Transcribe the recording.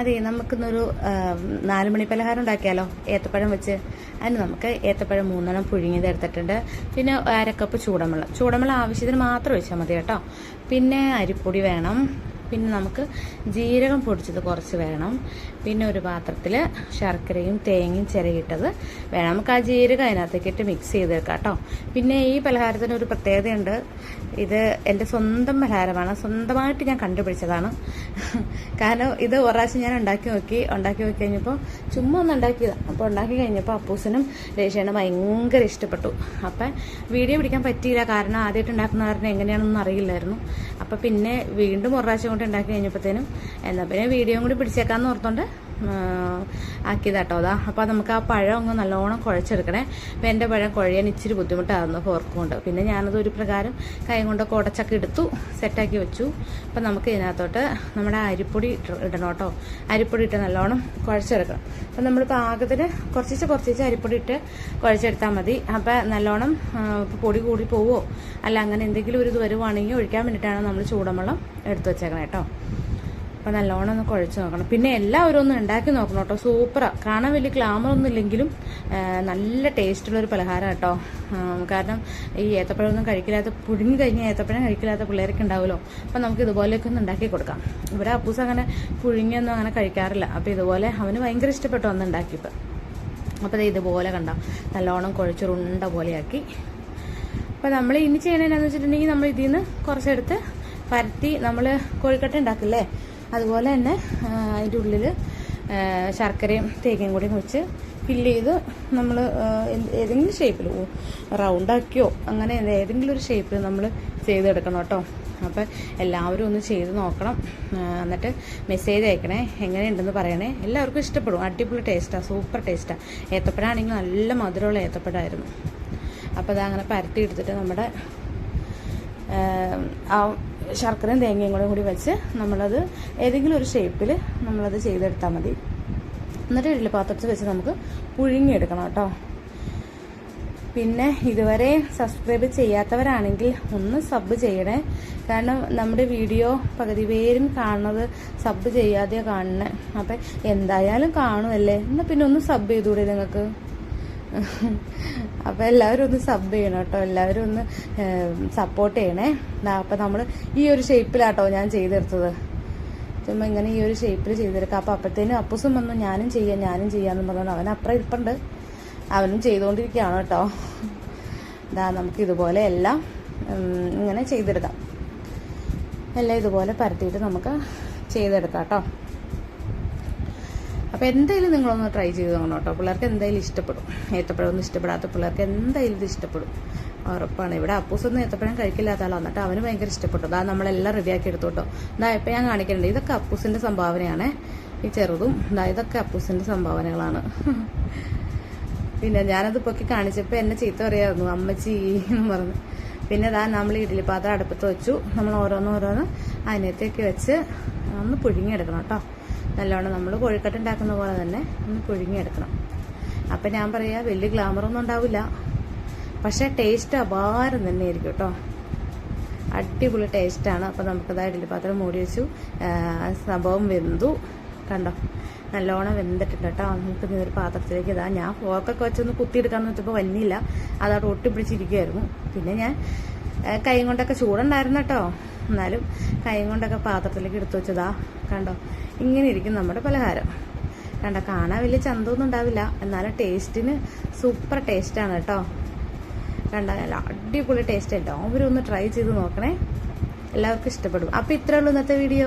അതെ നമുക്കിന്നൊരു നാല് മണി പലഹാരം ഉണ്ടാക്കിയാലോ? ഏത്തപ്പഴം വെച്ച്. അതിന് നമുക്ക് ഏത്തപ്പഴം മൂന്നെണ്ണം പുഴുങ്ങിയത് എടുത്തിട്ടുണ്ട്. പിന്നെ അരക്കപ്പ് ചൂടമുള്ള ചൂടമുള്ള ആവശ്യത്തിന് മാത്രം ഒഴിച്ചാൽ മതി കേട്ടോ. പിന്നെ അരിപ്പൊടി വേണം. പിന്നെ നമുക്ക് ജീരകം പൊടിച്ചത് കുറച്ച് വേണം. പിന്നെ ഒരു പാത്രത്തിൽ ശർക്കരയും തേങ്ങയും ചിരകിട്ടത് വേണം. നമുക്ക് ആ ജീരകം അതിനകത്തേക്ക് ഇട്ട് മിക്സ് ചെയ്തെടുക്കാം കേട്ടോ. പിന്നെ ഈ പലഹാരത്തിന് ഒരു പ്രത്യേകതയുണ്ട്. ഇത് എന്റെ സ്വന്തം പലഹാരമാണ്. സ്വന്തമായിട്ട് ഞാൻ കണ്ടുപിടിച്ചതാണ്. കാരണം ഇത് ഒരു പ്രാവശ്യം ഞാൻ ഉണ്ടാക്കി നോക്കി. ഉണ്ടാക്കി നോക്കി കഴിഞ്ഞപ്പോൾ ചുമ്മാ ഒന്ന് ഉണ്ടാക്കിയതാണ് അപ്പോൾ ഉണ്ടാക്കി കഴിഞ്ഞപ്പോൾ അപ്പൂസിനും രേഷേനും ഭയങ്കര ഇഷ്ടപ്പെട്ടു. അപ്പം വീഡിയോ പിടിക്കാൻ പറ്റിയില്ല. കാരണം ആദ്യമായിട്ട് ഉണ്ടാക്കുന്ന കാരണം എങ്ങനെയാണെന്നൊന്നും അറിയില്ലായിരുന്നു. അപ്പം പിന്നെ വീണ്ടും ഒരു പ്രാവശ്യം കൊണ്ട് ഉണ്ടാക്കി കഴിഞ്ഞപ്പോഴത്തേനും എന്നാൽ പിന്നെ വീഡിയോയും കൂടി പിടിച്ചേക്കാമെന്ന് ഓർത്തോണ്ട് ആക്കിയതാട്ടോ അതാ. അപ്പോൾ നമുക്ക് ആ പഴം അങ്ങ് നല്ലോണം കുഴച്ചെടുക്കണേ. അപ്പോൾ എന്റെ പഴം കുഴയാൻ ഇച്ചിരി ബുദ്ധിമുട്ടായിരുന്നു ഫോർക്ക് കൊണ്ട് പിന്നെ ഞാനത് ഒരു പ്രകാരം കൈ കൊണ്ടൊക്കെ ഉടച്ചൊക്കെ എടുത്തു സെറ്റാക്കി വെച്ചു. അപ്പോൾ നമുക്ക് ഇതിനകത്തോട്ട് നമ്മുടെ അരിപ്പൊടി ഇടണം കേട്ടോ. അരിപ്പൊടി ഇട്ട് നല്ലോണം കുഴച്ചെടുക്കണം. അപ്പോൾ നമ്മൾ പാകത്തിന് കുറച്ചിച്ച് കുറച്ചിച്ച് അരിപ്പൊടി ഇട്ട് കുഴച്ചെടുത്താൽ മതി. അപ്പോൾ നല്ലോണം പൊടി കൂടി പോവോ? അല്ല അങ്ങനെ എന്തെങ്കിലും ഒരു ഇത് വരുവാണെങ്കിൽ ഒഴിക്കാൻ വേണ്ടിയിട്ടാണ് നമ്മൾ ചൂടവെള്ളം എടുത്തു വെച്ചേക്കണം കേട്ടോ. അപ്പോൾ നല്ലോണം ഒന്ന് കുഴച്ച് നോക്കണം. പിന്നെ എല്ലാവരും ഒന്ന് ഉണ്ടാക്കി നോക്കണം കേട്ടോ. സൂപ്പറാണ് കാണാൻ വലിയ ഗ്ലാമർ ഒന്നും ഇല്ലെങ്കിലും നല്ല ടേസ്റ്റുള്ളൊരു പലഹാരം കേട്ടോ. കാരണം ഈ ഏത്തപ്പഴമൊന്നും കഴിക്കില്ലാത്ത പുഴുങ്ങി കഴിഞ്ഞ ഏത്തപ്പഴം കഴിക്കില്ലാത്ത പിള്ളേരൊക്കെ ഉണ്ടാവുമല്ലോ. അപ്പം നമുക്ക് ഇതുപോലെയൊക്കെ ഒന്ന് ഉണ്ടാക്കി കൊടുക്കാം. ഇവിടെ അപ്പൂസ് അങ്ങനെ പുഴുങ്ങിയൊന്നും അങ്ങനെ കഴിക്കാറില്ല. അപ്പോൾ ഇതുപോലെ അവന് ഭയങ്കര ഇഷ്ടപ്പെട്ടു അന്ന് ഉണ്ടാക്കിയപ്പോൾ അപ്പോൾ അത് ഇതുപോലെ കണ്ട. നല്ലോണം കുഴച്ചൊരുണ്ട പോലെയാക്കി. അപ്പോൾ നമ്മൾ ഇനി ചെയ്യണതെന്നു വെച്ചിട്ടുണ്ടെങ്കിൽ നമ്മൾ ഇതിൽ നിന്ന് കുറച്ചെടുത്ത് പരത്തി നമ്മൾ കോഴിക്കട്ട ഉണ്ടാക്കില്ലേ? അതുപോലെ തന്നെ അതിന്റെ ഉള്ളിൽ ശർക്കരയും തേങ്ങയും കൂടി വെച്ച് ഫില്ല് ചെയ്ത് നമ്മൾ ഏതെങ്കിലും ഷേപ്പിൽ റൗണ്ടാക്കിയോ അങ്ങനെ ഏതെങ്കിലും ഒരു ഷേപ്പിൽ നമ്മൾ ചെയ്തെടുക്കണം കേട്ടോ. അപ്പം എല്ലാവരും ഒന്ന് ചെയ്ത് നോക്കണം. എന്നിട്ട് മെസ്സേജ് അയക്കണേ എങ്ങനെയുണ്ടെന്ന് പറയണേ. എല്ലാവർക്കും ഇഷ്ടപ്പെടും. അടിപൊളി ടേസ്റ്റാണ് സൂപ്പർ ടേസ്റ്റാണ് ഏത്തപ്പഴമാണെങ്കിൽ നല്ല മധുരമുള്ള ഏത്തപ്പഴമായിരുന്നു അപ്പോൾ അതങ്ങനെ പരത്തി എടുത്തിട്ട് നമ്മുടെ ആ ശർക്കരയും തേങ്ങയും കൂടെ കൂടി വെച്ച് നമ്മളത് ഏതെങ്കിലും ഒരു ഷേപ്പിൽ നമ്മളത് ചെയ്തെടുത്താൽ മതി. എന്നിട്ട് ഇഡ്ഡലി പാത്രത്തിൽ വെച്ച് നമുക്ക് പുഴുങ്ങിയെടുക്കണം കേട്ടോ. പിന്നെ ഇതുവരെ സബ്സ്ക്രൈബ് ചെയ്യാത്തവരാണെങ്കിൽ ഒന്ന് സബ് ചെയ്യണേ. കാരണം നമ്മുടെ വീഡിയോ പകുതി പേരും കാണുന്നത് സബ് ചെയ്യാതെ കാണണേ അപ്പം എന്തായാലും കാണുമല്ലേ എന്നാൽ പിന്നെ ഒന്ന് സബ് ചെയ്തുകൂടെ നിങ്ങൾക്ക്? അപ്പോൾ എല്ലാവരും ഒന്ന് സബ് ചെയ്യണം കേട്ടോ. എല്ലാവരും ഒന്ന് സപ്പോർട്ട് ചെയ്യണേ. അപ്പോൾ നമ്മൾ ഈ ഒരു ഷേപ്പിലാട്ടോ ഞാൻ ചെയ്തെടുത്തത്. ചുമ്മാ ഇങ്ങനെ ഈ ഒരു ഷേപ്പിൽ ചെയ്തെടുക്കാം. അപ്പോൾ അപ്പോഴത്തേനും അപ്പൂസും വന്നു ഞാനും ചെയ്യാം ഞാനും ചെയ്യാന്ന് പറഞ്ഞു അവൻ അപ്പുറം ഇരിപ്പുണ്ട്. അവനും ചെയ്തുകൊണ്ടിരിക്കുകയാണ് കേട്ടോ. ഇതാ നമുക്ക് ഇതുപോലെ എല്ലാം ഇങ്ങനെ ചെയ്തെടുക്കാം. എല്ലാം ഇതുപോലെ പരത്തിയിട്ട് നമുക്ക് ചെയ്തെടുക്കാം കേട്ടോ. അപ്പോൾ എന്തായാലും നിങ്ങളൊന്ന് ട്രൈ ചെയ്ത് നോക്കണം കേട്ടോ. പിള്ളേർക്ക് എന്തായാലും ഇഷ്ടപ്പെടും. ഏത്തപ്പഴമൊന്നും ഇഷ്ടപ്പെടാത്ത പിള്ളേർക്ക് എന്തായാലും ഇത് ഇഷ്ടപ്പെടും. ഉറപ്പാണ്. ഇവിടെ അപ്പൂസൊന്നും ഏത്തപ്പഴം കഴിക്കില്ലാത്ത ആളാണ് എന്നിട്ട് അവന് ഭയങ്കര ഇഷ്ടപ്പെട്ടു. അതാ നമ്മളെല്ലാം റെഡിയാക്കി എടുത്തോട്ടോ ഇതാ ഇപ്പം ഞാൻ കാണിക്കുന്നുണ്ട് ഇതൊക്കെ അപ്പൂസിന്റെ സംഭാവനയാണ്. ഈ ചെറുതും ഇതാ ഇതൊക്കെ അപ്പൂസിന്റെ സംഭാവനകളാണ്. പിന്നെ ഞാനത് പൊക്കി കാണിച്ചപ്പോൾ എന്നെ ചീത്ത പറയായിരുന്നു. അമ്മച്ചി എന്ന് പറഞ്ഞു. പിന്നെ ഇതാ നമ്മൾ ഇഡ്ഡലി പാത്രം അടുപ്പത്ത് വെച്ചു. നമ്മൾ ഓരോന്നോരോന്ന് അതിനകത്തേക്ക് വെച്ച് ഒന്ന് പുഴുങ്ങിയെടുക്കണം കേട്ടോ. നല്ലോണം നമ്മൾ കോഴിക്കട്ട ഉണ്ടാക്കുന്ന പോലെ തന്നെ ഒന്ന് പുഴുങ്ങിയെടുക്കണം. അപ്പം ഞാൻ പറയാ വലിയ ഗ്ലാമറൊന്നും ഉണ്ടാവില്ല. പക്ഷേ ടേസ്റ്റ് അപാരം തന്നെ ആയിരിക്കും കേട്ടോ. അടിപൊളി ടേസ്റ്റാണ് അപ്പം നമുക്കത് ഇഡ്ഡലി പാത്രം മൂടി വെച്ചു. സംഭവം വെന്തു. കണ്ടോ? നല്ലോണം വെന്തിട്ടുണ്ട് കേട്ടോ. നമുക്ക് ഇന്നൊരു പാത്രത്തിലേക്ക് ഇതാ ഞാൻ ഫോർക്കൊക്കെ വെച്ചൊന്ന് കുത്തിയെടുക്കാമെന്ന് വെച്ചപ്പോൾ വന്നില്ല അതവിടെ ഒട്ടിപ്പിടിച്ചിരിക്കുമായിരുന്നു പിന്നെ ഞാൻ കൈ കൊണ്ടൊക്കെ ചൂടുണ്ടായിരുന്നു കേട്ടോ. എന്നാലും കൈ കൊണ്ടൊക്കെ പാത്രത്തിലേക്ക് എടുത്തു വെച്ചതാ. കണ്ടോ? ഇങ്ങനെ ഇരിക്കും നമ്മുടെ പലഹാരം. കണ്ട? കാണാൻ വലിയ ചന്തമൊന്നും ഉണ്ടാവില്ല. എന്നാലും ടേസ്റ്റിന് സൂപ്പർ ടേസ്റ്റാണ് കേട്ടോ. കണ്ട? നല്ല അടിപൊളി ടേസ്റ്റ് എല്ലാവരും ഒന്ന് ട്രൈ ചെയ്ത് നോക്കണേ. എല്ലാവർക്കും ഇഷ്ടപ്പെടും. അപ്പോൾ ഇത്രയുള്ളൂ ഇന്നത്തെ വീഡിയോ